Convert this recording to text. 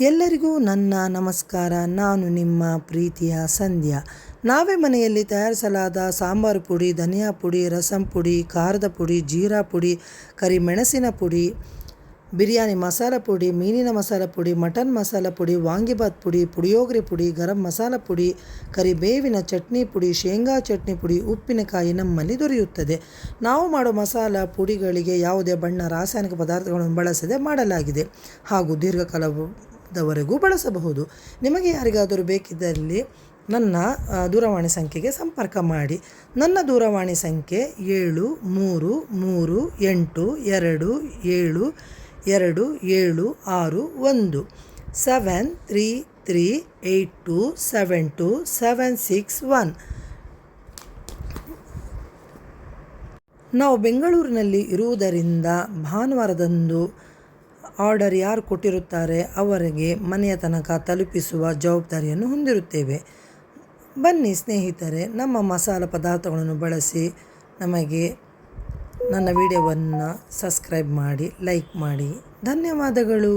ಎಲ್ಲರಿಗೂ ನನ್ನ ನಮಸ್ಕಾರ. ನಾನು ನಿಮ್ಮ ಪ್ರೀತಿಯ ಸಂಧ್ಯಾ. ನಾವೇ ಮನೆಯಲ್ಲಿ ತಯಾರಿಸಲಾದ ಸಾಂಬಾರು ಪುಡಿ, ಧನಿಯಾ ಪುಡಿ, ರಸಂ ಪುಡಿ, ಖಾರದ ಪುಡಿ, ಜೀರಾ ಪುಡಿ, ಕರಿಮೆಣಸಿನ ಪುಡಿ, ಬಿರಿಯಾನಿ ಮಸಾಲ ಪುಡಿ, ಮೀನಿನ ಮಸಾಲ ಪುಡಿ, ಮಟನ್ ಮಸಾಲ ಪುಡಿ ವಾಂಗಿಬಾತ್ ಪುಡಿ, ಪುಳಿಯೋಗರೆ ಪುಡಿ, ಗರಂ ಮಸಾಲ ಪುಡಿ, ಕರಿಬೇವಿನ ಚಟ್ನಿ ಪುಡಿ, ಶೇಂಗಾ ಚಟ್ನಿ ಪುಡಿ, ಉಪ್ಪಿನಕಾಯಿ ನಮ್ಮಲ್ಲಿ ದೊರೆಯುತ್ತದೆ. ನಾವು ಮಾಡೋ ಮಸಾಲ ಪುಡಿಗಳಿಗೆ ಯಾವುದೇ ಬಣ್ಣ ರಾಸಾಯನಿಕ ಪದಾರ್ಥಗಳನ್ನು ಬಳಸದೆ ಮಾಡಲಾಗಿದೆ. ಹಾಗೂ ದೀರ್ಘಕಾಲದವರೆಗೂ ಬಳಸಬಹುದು. ನಿಮಗೆ ಯಾರಿಗಾದರೂ ಬೇಕಿದ್ದಲ್ಲಿ ನನ್ನ ದೂರವಾಣಿ ಸಂಖ್ಯೆಗೆ ಸಂಪರ್ಕ ಮಾಡಿ. ನನ್ನ ದೂರವಾಣಿ ಸಂಖ್ಯೆ ಏಳು, ಮೂರು ಮೂರು, ಎಂಟು, ಎರಡು, ಏಳು ಎರಡು, ಏಳು, ಆರು, ಒಂದು. Seven three three eight two seven two seven six one. ನಾವು ಬೆಂಗಳೂರಿನಲ್ಲಿ ಇರುವುದರಿಂದ ಭಾನುವಾರದಂದು ಆರ್ಡರ್ ಯಾರು ಕೊಟ್ಟಿರುತ್ತಾರೆ ಅವರಿಗೆ ಮನೆಯ ತನಕ ತಲುಪಿಸುವ ಜವಾಬ್ದಾರಿಯನ್ನು ಹೊಂದಿರುತ್ತೇವೆ. ಬನ್ನಿ ಸ್ನೇಹಿತರೆ, ನಮ್ಮ ಮಸಾಲ ಪದಾರ್ಥಗಳನ್ನು ಬಳಸಿ ನಮಗೆ ನನ್ನ ವಿಡಿಯೋವನ್ನು ಸಬ್ಸ್ಕ್ರೈಬ್ ಮಾಡಿ, ಲೈಕ್ ಮಾಡಿ. ಧನ್ಯವಾದಗಳು.